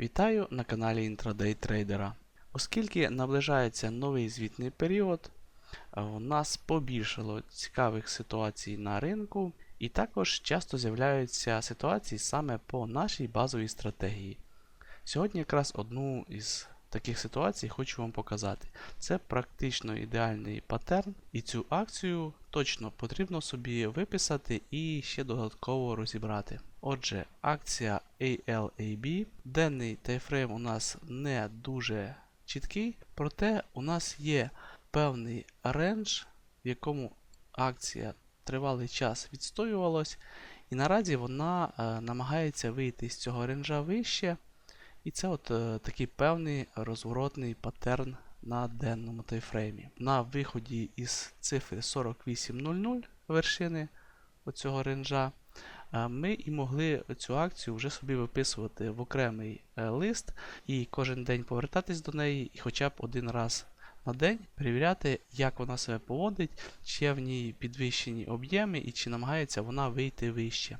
Вітаю на каналі Intraday Трейдера. Оскільки наближається новий звітний період, е, у нас побільшало цікавих ситуацій на ринку, і також часто з'являються ситуації саме по нашій базовій стратегії. Сьогодні якраз одну із таких ситуацій хочу вам показати. Це практично ідеальний паттерн, і цю акцію точно потрібно собі виписати і ще додатково розібрати. Отже, акція ALAB, денний тайфрейм у нас не дуже чіткий, проте у нас є певний рендж, в якому акція тривалий час відстоювалась, і наразі вона е, намагається вийти з цього ренджа вище. І це от е, такий певний розворотний паттерн на денному тайфреймі. На виході із цифри 48.00 вершини оцього ренджа, ми і могли цю акцію вже собі виписувати в окремий е, лист і кожен день повертатись до неї, і хоча б один раз на день перевіряти, як вона себе поводить, чи є в ній підвищені об'єми і чи намагається вона вийти вище.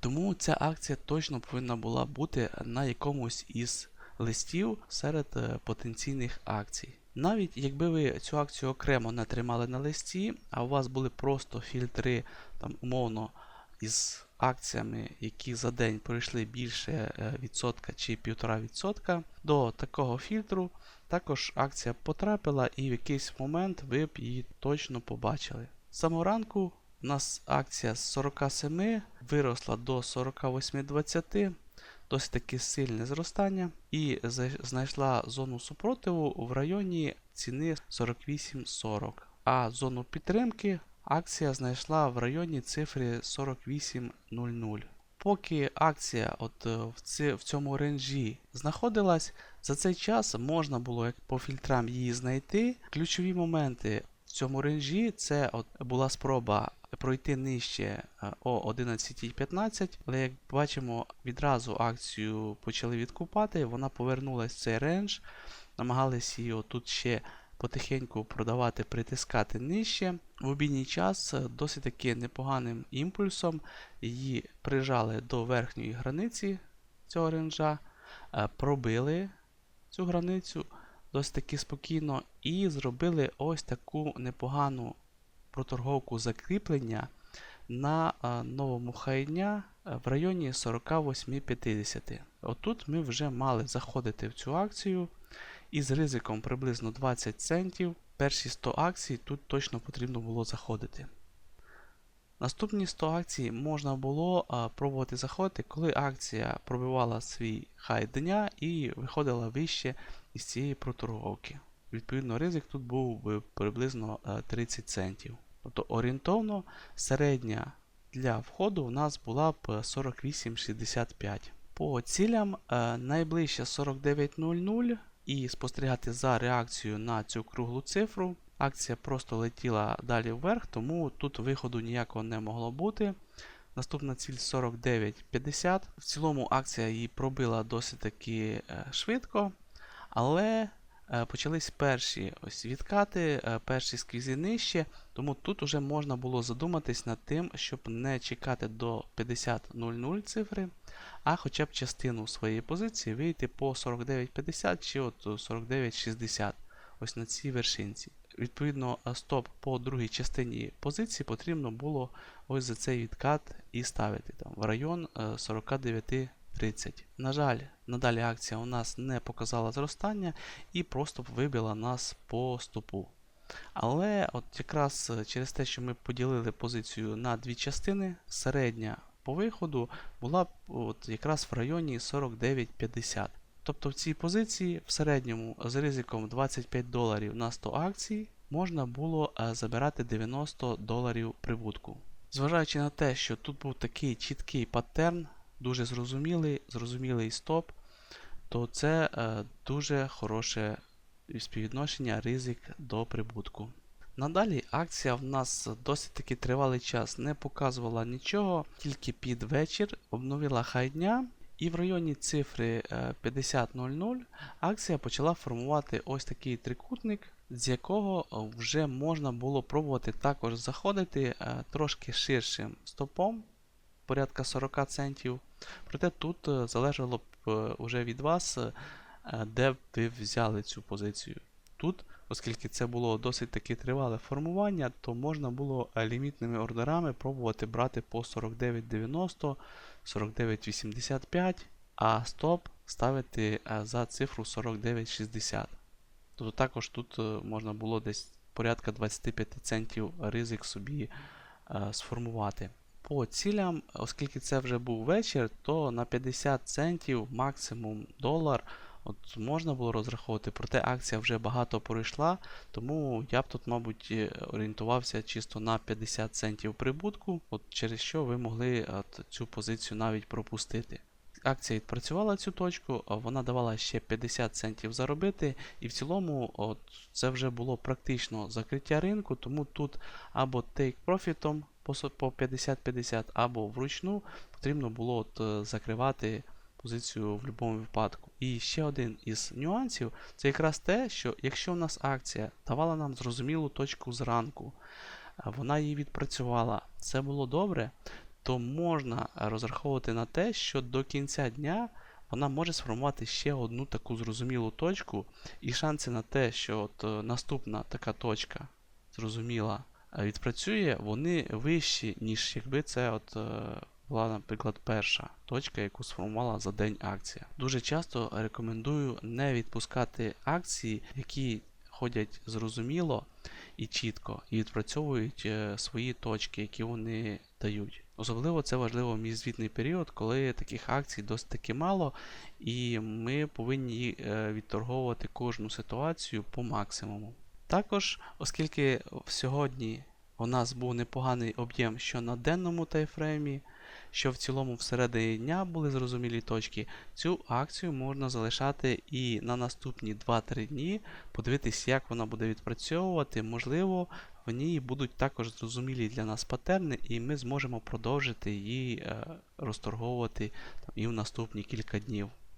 Тому ця акція точно повинна була бути на якомусь із листів серед е, потенційних акцій. Навіть якби ви цю акцію окремо не тримали на листі, а у вас були просто фільтри, там, умовно, із акціями, які за день пройшли більше е, відсотка чи півтора відсотка, до такого фільтру також акція потрапила і в якийсь момент ви б її точно побачили. З самого ранку у нас акція з 47 виросла до 48,20, досить таки сильне зростання, і знайшла зону супротиву в районі ціни 48,40. А зону підтримки акція знайшла в районі цифри 48,00. Поки акція от е, в, цьому ренжі знаходилась, за цей час можна було як по фільтрам її знайти. Ключові моменти в цьому ренжі це от була спроба пройти нижче е, о 11.15, але як бачимо, відразу акцію почали відкупати, вона повернулася в цей рендж, намагалися її тут ще потихеньку продавати, притискати нижче. В обідній час е, досить таки непоганим імпульсом її прижали до верхньої границі цього ренджа, е, пробили цю границю досить таки спокійно і зробили ось таку непогану проторговку закріплення на новому хайдня в районі 48,50. Отут ми вже мали заходити в цю акцію із ризиком приблизно 20 центів. Перші 100 акцій тут точно потрібно було заходити. Наступні 100 акцій можна було а, пробувати заходити, коли акція пробивала свій хай дня і виходила вище із цієї проторговки. Відповідно, ризик тут був би приблизно 30 центів. Тобто орієнтовно середня для входу у нас була б 48,65. По цілям найближче 49.00 і спостерігати за реакцією на цю круглу цифру. Акція просто летіла далі вверх, тому тут виходу ніякого не могло бути. Наступна ціль 49,50. В цілому акція її пробила досить таки е, швидко, але почались перші ось відкати, е, перші сквізи нижче, тому тут вже можна було задуматись над тим, щоб не чекати до 50.00 цифри, а хоча б частину своєї позиції вийти по 49,50 чи от 49,60 ось на цій вершинці. Відповідно, стоп по другій частині позиції потрібно було ось за цей відкат і ставити там в район 49,30. На жаль, надалі акція у нас не показала зростання і просто вибила нас по стопу. Але от якраз через те, що ми поділили позицію на дві частини, середня по виходу була от якраз в районі 49,50. Тобто в цій позиції в середньому з ризиком 25 доларів на 100 акцій можна було е, забирати 90 доларів прибутку. Зважаючи на те, що тут був такий чіткий паттерн, дуже зрозумілий, зрозумілий стоп, то це е, дуже хороше співвідношення ризик до прибутку. Надалі акція в нас досить таки тривалий час не показувала нічого, тільки під вечір обновила хай дня і в районі цифри 50.00 е, акція почала формувати ось такий трикутник, з якого вже можна було пробувати також заходити е, трошки ширшим стопом порядка 40 центів. Проте тут е, залежало б е, уже від вас, е, е, де б ви взяли цю позицію. Тут, оскільки це було досить таки тривале формування, то можна було е, лімітними ордерами пробувати брати по 49.90, 49.85, а стоп ставити е, за цифру 49.60. Тобто також тут е, можна було десь порядка 25 центів ризик собі е, сформувати. По цілям, оскільки це вже був вечір, то на 50 центів максимум долар от можна було розраховувати, проте акція вже багато пройшла, тому я б тут, мабуть, е, орієнтувався чисто на 50 центів прибутку, от через що ви могли от, цю позицію навіть пропустити. Акція відпрацювала цю точку, вона давала ще 50 центів заробити, і в цілому от, це вже було практично закриття ринку, тому тут або take профітом по 50-50, або вручну потрібно було от, е, закривати позицію в будь-якому випадку. І ще один із нюансів це якраз те, що якщо у нас акція давала нам зрозумілу точку зранку, вона її відпрацювала, це було добре, то можна розраховувати на те, що до кінця дня вона може сформувати ще одну таку зрозумілу точку, і шанси на те, що от е, наступна така точка зрозуміла відпрацює, вони вищі, ніж якби це от е, була, наприклад, перша точка, яку сформувала за день акція. Дуже часто рекомендую не відпускати акції, які ходять зрозуміло і чітко, і відпрацьовують е, свої точки, які вони дають. Особливо це важливо в міжзвітний період, коли таких акцій досить таки мало, і ми повинні е, відторговувати кожну ситуацію по максимуму. Також, оскільки сьогодні у нас був непоганий об'єм що на денному тайфреймі, що в цілому всередині дня були зрозумілі точки, цю акцію можна залишати і на наступні 2-3 дні, подивитись, як вона буде відпрацьовувати. Можливо, в ній будуть також зрозумілі для нас патерни, і ми зможемо продовжити її е, розторговувати і в наступні кілька днів.